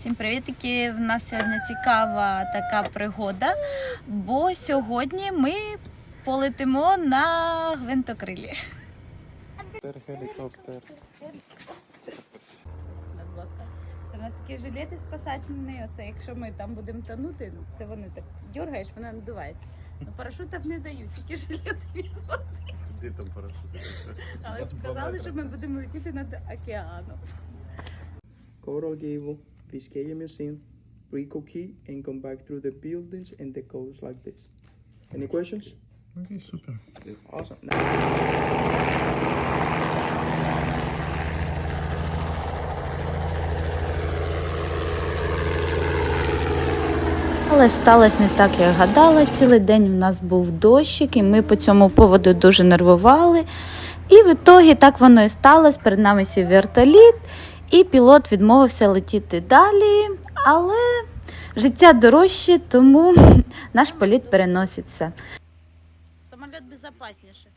Всім привітки! В нас сьогодні цікава така пригода, бо сьогодні ми полетимо на гвинтокрилі. Гелікоптер. Це в нас такі жилети спасательні. Оце якщо ми там будемо тонути, це вони так дергаєш, вона надувається. Ну, парашутів не дають, тільки жилети візьмуть. Де там парашут? Але сказали, що ми будемо летіти над океаном. Coral Gable, Viscaya Museum, Rico Key, and come back through the buildings and the coast like this. Any questions? Окей, супер. Awesome. Але сталося не так, як гадалось. Цілий день у нас був дощик, і ми по цьому поводу дуже нервували. І в ітогі так воно і сталося. Перед нами сів вертоліт, і пілот відмовився летіти далі. Але життя дорожче, тому наш політ переноситься. Самоліт безпечніше.